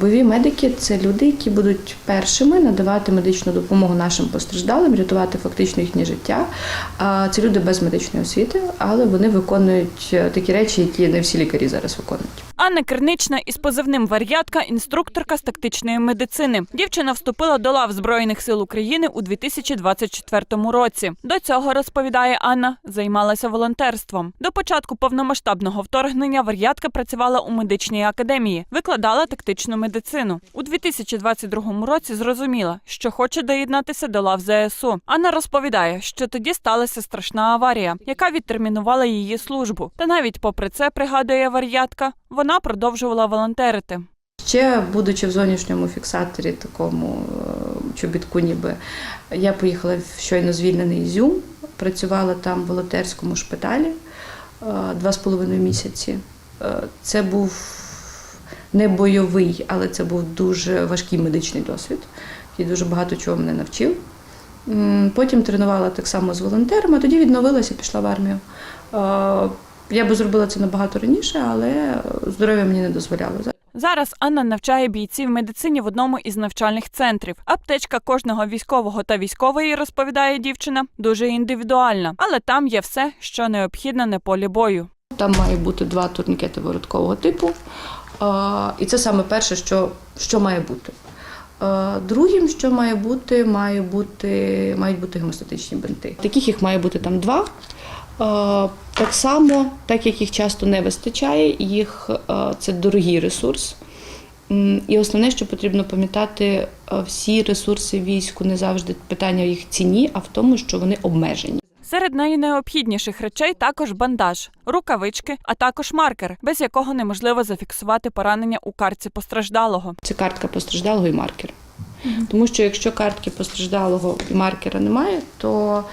Бойові медики це люди, які будуть першими надавати медичну допомогу нашим постраждалим, рятувати фактично їхнє життя. Це люди без медичної освіти, але вони виконують е, такі речі, які не всі лікарі зараз виконують. Анна Кернична із позивним вар'ятка, інструкторка з тактичної медицини. Дівчина вступила до лав Збройних сил України у 2024 році. До цього розповідає Анна, займалася волонтерством. До початку повномасштабного вторгнення вар'ятка працювала у медичній академії, викладала тактичну медицину. У 2022 році зрозуміла, що хоче доєднатися до лав ЗСУ. Анна розповідає, що тоді сталася страшна аварія, яка відтермінувала її службу. Та навіть попри це пригадує вар'ятка, вона продовжувала волонтерити. Ще, будучи в зовнішньому фіксаторі, такому е, чобітку, ніби я поїхала в щойно звільнений Ізюм, працювала там в волонтерському шпиталі е, два з половиною місяці. Е, Це був не бойовий, але це був дуже важкий медичний досвід, який дуже багато чого мене навчив. Потім тренувала так само з волонтерами, тоді відновилася, пішла в армію. Я би зробила це набагато раніше, але здоров'я мені не дозволяло. Зараз Анна навчає бійців медицині в одному із навчальних центрів. Аптечка кожного військового та військової, розповідає дівчина, дуже індивідуальна, але там є все, що необхідно на полі бою. Там має бути два турнікети вороткового типу. І це саме перше, що, що має бути. Другим, що має бути, має бути, мають бути гемостатичні бинти. Таких їх має бути там два. Е, Так само, так як їх часто не вистачає, їх е, це дорогий ресурс. І основне, що потрібно пам'ятати, е, всі ресурси війську не завжди питання в їх ціні, а в тому, що вони обмежені. Серед найнеобхідніших речей також бандаж, рукавички, а також маркер, без якого неможливо зафіксувати поранення у карці постраждалого. Це картка постраждалого і маркер. Тому що якщо картки постраждалого і маркера немає, то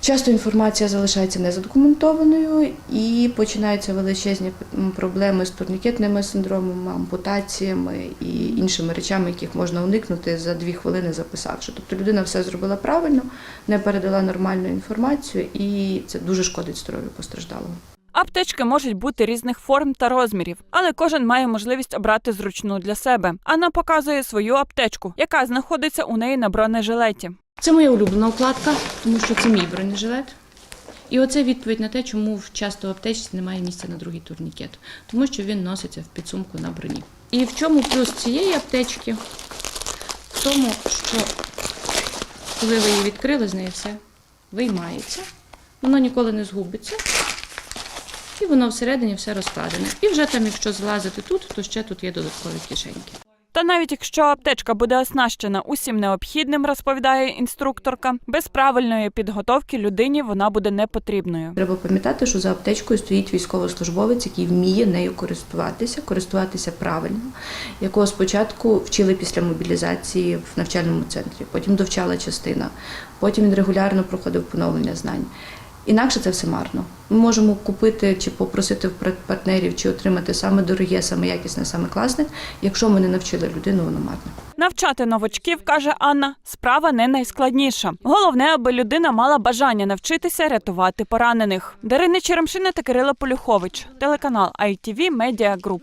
часто інформація залишається незадокументованою і починаються величезні проблеми з турнікетними синдромами, ампутаціями і іншими речами, яких можна уникнути за дві хвилини записавши. Тобто людина все зробила правильно, не передала нормальну інформацію, і це дуже шкодить здоров'ю постраждалого. Аптечки можуть бути різних форм та розмірів, але кожен має можливість обрати зручну для себе. Анна показує свою аптечку, яка знаходиться у неї на бронежилеті. Це моя улюблена укладка, тому що це мій бронежилет. І оце відповідь на те, чому часто в аптечці немає місця на другий турнікет, тому що він носиться в підсумку на броні. І в чому плюс цієї аптечки? В тому, що коли ви її відкрили, з неї все виймається, воно ніколи не згубиться. І воно всередині все розкладене. І вже там, якщо злазити тут, то ще тут є додаткові кишеньки. Та навіть якщо аптечка буде оснащена усім необхідним, розповідає інструкторка, без правильної підготовки людині вона буде непотрібною. Треба пам'ятати, що за аптечкою стоїть військовослужбовець, який вміє нею користуватися, користуватися правильно, якого спочатку вчили після мобілізації в навчальному центрі, потім довчала частина, потім він регулярно проходив поновлення знань. Інакше це все марно. Ми можемо купити чи попросити в пар- партнерів, чи отримати саме дороге, саме якісне, саме класне. Якщо ми не навчили людину, воно марно. Навчати новачків, каже Анна, справа не найскладніша. Головне, аби людина мала бажання навчитися рятувати поранених. Дарина Черемшина та Кирило Полюхович, телеканал ITV Media Group.